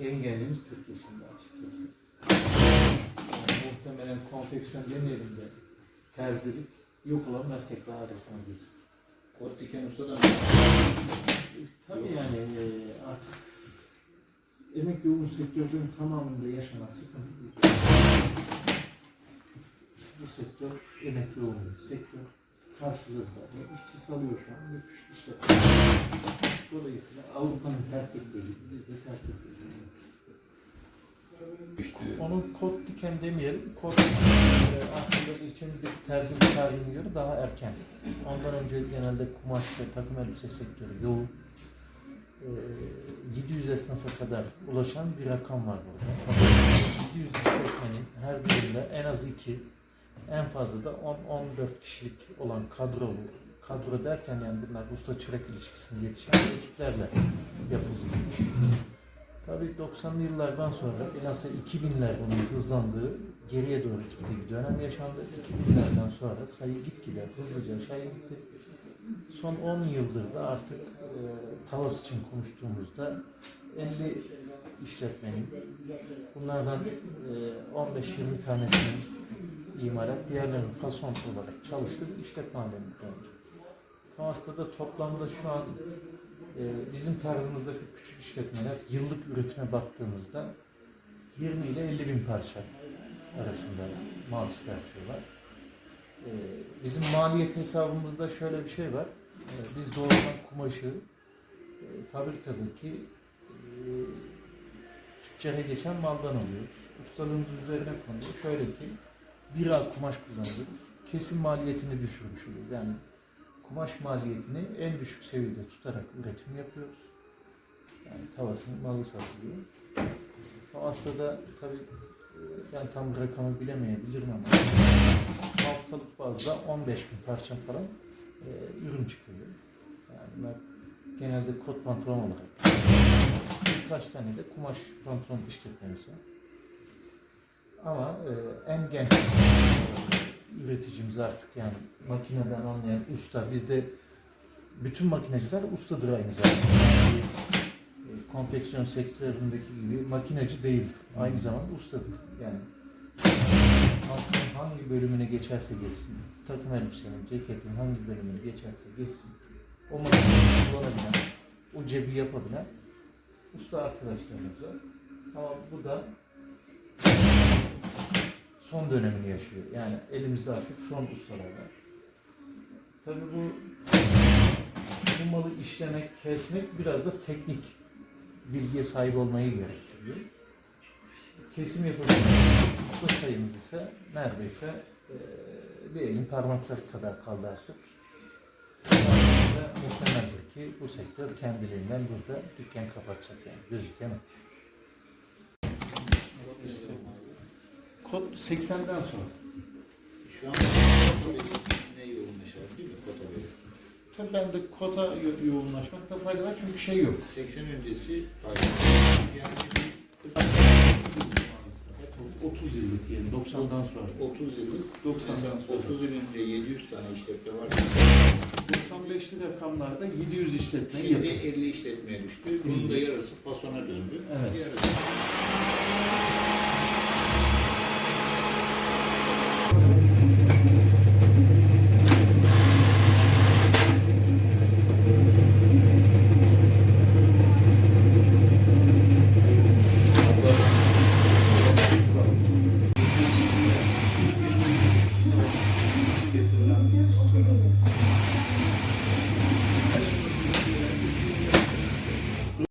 engelimiz 40 yaşında açıkçası. Yani muhtemelen konfeksiyon demeyelim de terzilik yok olan meslekler arasına bir. Kot diken usta da Tabii yani e, artık emek yoğun sektörlerin tamamında yaşanan sıkıntı bizde. Bu sektör emek yoğun bir sektör. Karşılığında ne işçi salıyor şu an ne küçük işletme. Dolayısıyla Avrupa'nın terk ettiği gibi biz de terk ediyoruz. düştü. Onu kot diken demeyelim. Kot e, aslında ilçemizdeki terzinin tarihine göre daha erken. Ondan önce genelde kumaş ve takım elbise sektörü yoğun. E, 700 esnafa kadar ulaşan bir rakam var burada. 700 işletmenin her birinde en az iki, en fazla da 10-14 kişilik olan kadro kadro derken yani bunlar usta çırak ilişkisinde yetişen ekiplerle yapılıyor. Tabii 90'lı yıllardan sonra bilhassa 2000'ler bunun hızlandığı, geriye doğru gittiği bir dönem yaşandı. 2000'lerden sonra sayı gitgide hızlıca aşağıya gitti. Son 10 yıldır da artık e, Tavas için konuştuğumuzda 50 işletmenin bunlardan e, 15-20 tanesinin imalat, diğerlerinin fason olarak çalıştığı bir işletme haline döndü. Da toplamda şu an ee, bizim tarzımızdaki küçük işletmeler yıllık üretime baktığımızda 20 ile 50 bin parça arasında mal çıkartıyorlar. Ee, Bizim maliyet hesabımızda şöyle bir şey var. Ee, Biz doğrudan kumaşı e, fabrikadaki e, tüccara geçen maldan alıyoruz. Ustalığımız üzerine konuyor. Şöyle ki bir ağ kumaş kullanıyoruz. Kesim maliyetini düşürmüş oluyoruz. Yani kumaş maliyetini en düşük seviyede tutarak üretim yapıyoruz. Yani tavasının malı satılıyor. Tavas'ta da tabii e, ben tam rakamı bilemeyebilirim ama haftalık bazda 15 bin parça falan e, ürün çıkıyor. Yani bunlar genelde kot pantolon olarak. Birkaç tane de kumaş pantolon işletmemiz var. Ama e, en genç üreticimiz artık yani makineden anlayan usta. Bizde bütün makineciler ustadır aynı zamanda. Yani, e, konfeksiyon sektöründeki gibi makineci değil. Aynı zamanda ustadır. Yani hangi bölümüne geçerse geçsin, takım elbisenin, ceketin hangi bölümünü geçerse geçsin, o makineyi kullanabilen, o cebi yapabilen usta arkadaşlarımız var. Ama bu da son dönemini yaşıyor. Yani elimizde artık son ustalar var. Tabii bu bu malı işlemek, kesmek biraz da teknik bilgiye sahip olmayı gerektiriyor. Kesim yapabilmek usta sayımız ise neredeyse eee bir elin parmakları kadar kaldı artık. Muhtemeldir ki bu sektör kendiliğinden burada dükkan kapatacak yani gözüken o. Kod 80'den sonra. Şu an ne yoğunlaşar değil mi kota böyle? Tabii ben de kota yo- yoğunlaşmakta fayda var çünkü şey yok. 80 öncesi pardon. Yani bir 30 yıllık diyelim 90'dan sonra. 30 yıllık 90'dan mesela sonra. 30 yıl önce 700 tane işletme var. 95'li rakamlarda 700 işletme Şimdi yakın. 50 işletmeye düştü. Bunun da yarısı fasona döndü. Evet. Yarısı getirilen sorun.